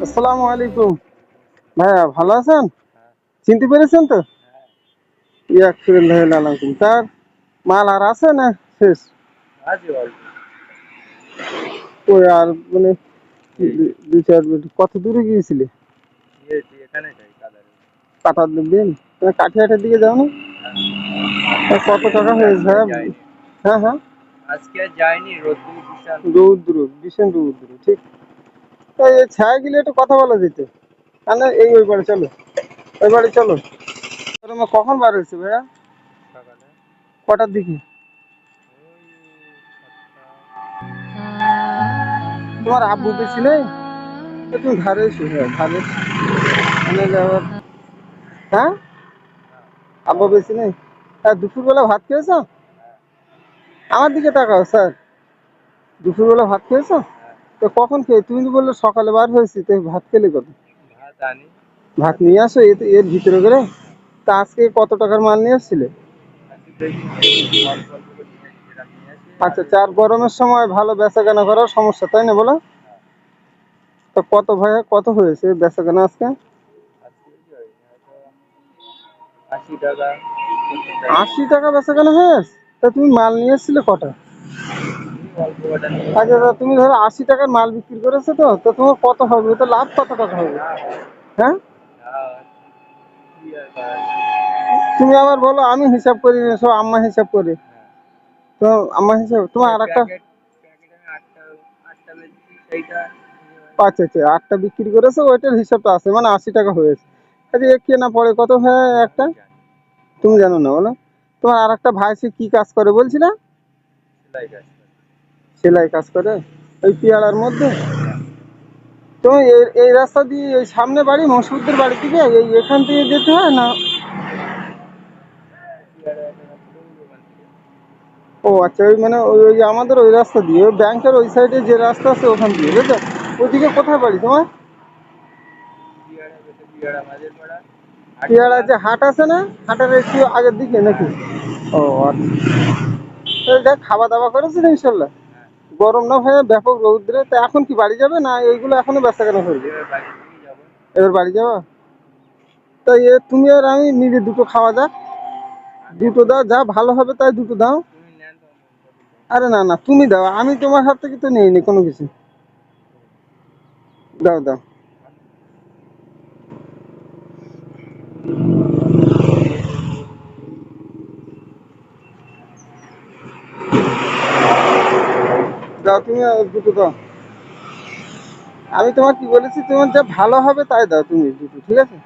আসসালামু আলাইকুম। ভাইয়া ভালো আছেন? চিনতে পেরেছেন তো? আলাইকুম তার মাল আর আছে না শেষ? ওই আর মানে দুই চার কত দূরে গিয়েছিলে? কাটার দিন কাঠিয়াটার দিকে যাও না কত টাকা হয়েছে হ্যাঁ হ্যাঁ। আজকে যায়নি রৌদ্র ভীষণ রৌদ্র ঠিক। তো এই ছায়া গেলে একটু কথা বলা যেত। না এই ওই বাড়ি চলো। ওই বাড়ি চলো। তোমার কখন বার হয়েছে ভাইয়া? কটার দিকে? তোমার আব্বু বেশি নেই? তুমি ধারে এসো হ্যাঁ ধারে আবার হ্যাঁ? আব্বু বেশি নেই? হ্যাঁ দুপুরবেলা ভাত খেয়েছো? আমার দিকে তাকাও স্যার। দুপুরবেলা ভাত খেয়েছো? তো কখন খেয়ে? তুমি তো বললে সকালে বার হয়েছি তো ভাত খেলে কত ভাত ভাত নিয়ে আসো এর ভিতরে করে। তা আজকে কত টাকার মাল নিয়ে এসেছিলে আজকে দেখি অল্প অল্প করে নিয়ে আসি, যেটা নিয়ে আসি, আচ্ছা চার গরমের সময় ভালো বেচা কেনা করার সমস্যা তাই না বলো? তো কত ভাইয়া কত হয়েছে বেচা কেনা আজকে হয়, আশি টাকা বেচা কেনা হয়েছে? তা তুমি মাল নিয়ে এসেছিলে কটা? আচ্ছা তুমি ধরো আশি টাকার মাল বিক্রি করেছ তো তো তোমার কত হবে? তো লাভ কত টাকা হবে? হ্যাঁ? তুমি আবার বলো আমি হিসাব করি না সব আম্মা হিসাব করে। তো আম্মা হিসাব তোমার আর একটা আচ্ছা আচ্ছা আটটা বিক্রি করেছ ওইটার হিসাবটা আছে মানে আশি টাকা হয়েছে। আচ্ছা এক কেনা পড়ে কত হয় একটা? তুমি জানো না বলো। তোমার আর একটা ভাই সে কি কাজ করে বলছি না সেলাই কাজ। করে। সেলাই কাজ করে ওই পিয়ালার মধ্যে। তো এই রাস্তা দিয়ে এই সামনে বাড়ি মসুরদের বাড়ি থেকে এই এখান থেকে যেতে হয় না। ও আচ্ছা ওই মানে ওই আমাদের ওই রাস্তা দিয়ে ব্যাংকের ওই সাইডে যে রাস্তা আছে ওখান দিয়ে বুঝছ ওইদিকে কোথায় বাড়ি তোমার? পেয়ারা যে হাট আছে না, হাটের একটু আগের দিকে নাকি? ও আচ্ছা। দেখ, খাওয়া দাওয়া করেছেন ইনশাল্লাহ? গরম না হয়ে ব্যাপক রৌদ্রে। তা এখন কি বাড়ি যাবে না এইগুলো এখনও ব্যস্ত কেন করবে? এবার বাড়ি যাব? তো এ তুমি আর আমি মিলে দুটো খাওয়া যাক দুটো দাও যা ভালো হবে তাই দুটো দাও। আরে না না তুমি দাও। আমি তোমার হাত থেকে তো নেইনি কোনো কিছু। দাও দাও। দাও তুমি দুটো দাও। আমি তোমার কি বলেছি তোমার যা ভালো হবে তাই দাও তুমি দুটো ঠিক আছে?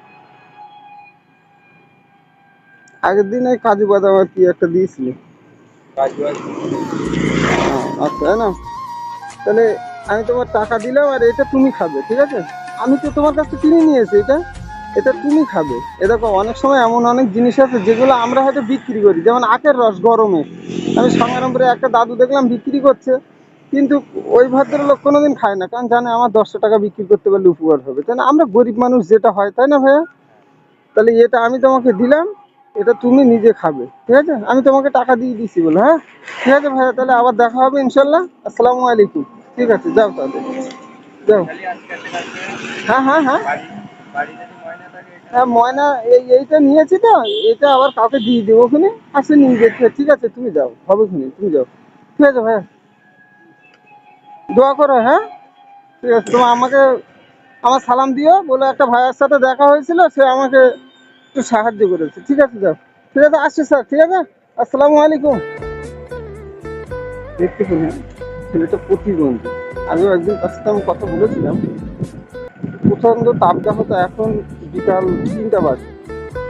আগের দিন ওই কাজু বাদাম আর কি একটা দিয়েছিলে। ও, আচ্ছা তাই না? তাহলে আমি তোমার টাকা দিলাম আর এটা তুমি খাবে ঠিক আছে? আমি তো তোমার কাছে কিনে নিয়েছি এটা। এটা তুমি খাবে। এ দেখো অনেক সময় এমন অনেক জিনিস আছে যেগুলো আমরা হয়তো বিক্রি করি। যেমন আখের রস গরমে। আমি সংগ্রামপুরে একটা দাদু দেখলাম বিক্রি করছে। কিন্তু ওই ভদ্রলোক কোনোদিন খায় না, কারণ জানে আমার দশটা টাকা বিক্রি করতে পারলে উপকার হবে। তাই না আমরা গরিব মানুষ যেটা হয়, তাই না ভাইয়া? তাহলে এটা আমি তোমাকে দিলাম, এটা তুমি নিজে খাবে, ঠিক আছে? আমি তোমাকে টাকা দিয়ে দিছি বলে হ্যাঁ? ঠিক আছে ভাইয়া, তাহলে আবার দেখা হবে ইনশাল্লাহ। আসসালামু আলাইকুম। ঠিক আছে, যাও তাহলে। যাও। হ্যাঁ হ্যাঁ হ্যাঁ। হ্যাঁ ময়না, এই, এইটা নিয়েছি তো, এটা আবার কাউকে দিয়ে দেবো ওখানে। আসে নিয়ে যেতে ঠিক আছে, তুমি যাও, হবে তুমি যাও। ঠিক আছে ভাইয়া। দোয়া করো হ্যাঁ? ঠিক আছে, তোমার আমাকে আমার সালাম দিও, বলে একটা ভাইয়ের সাথে দেখা হয়েছিল, সে আমাকে একটু সাহায্য করেছে। ঠিক আছে, যাও। ঠিক আছে, আসছি স্যার, ঠিক আছে? আসসালামু আলাইকুম। দেখতে পেলেন, ছেলেটা প্রতিবন্ধী আমিও একদিন তার সাথে আমি কথা বলেছিলাম। প্রচণ্ড তাপদাহ তো এখন বিকাল তিনটা বাজে।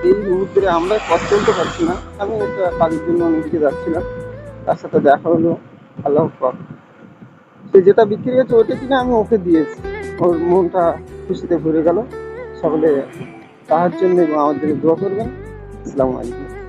এই মুহূর্তে আমরা পথ চলতে পারছি না। আমি একটা কাজের জন্য অন্যদিকে যাচ্ছিলাম। তার সাথে দেখা হলো। আল্লাহ সে যেটা বিক্রি হয়েছে ওটা কিনে আমি ওকে দিয়েছি। ওর মনটা খুশিতে ভরে গেল। সকলে তাহার জন্য আমাদের দোয়া করবেন। আসসালামু আলাইকুম।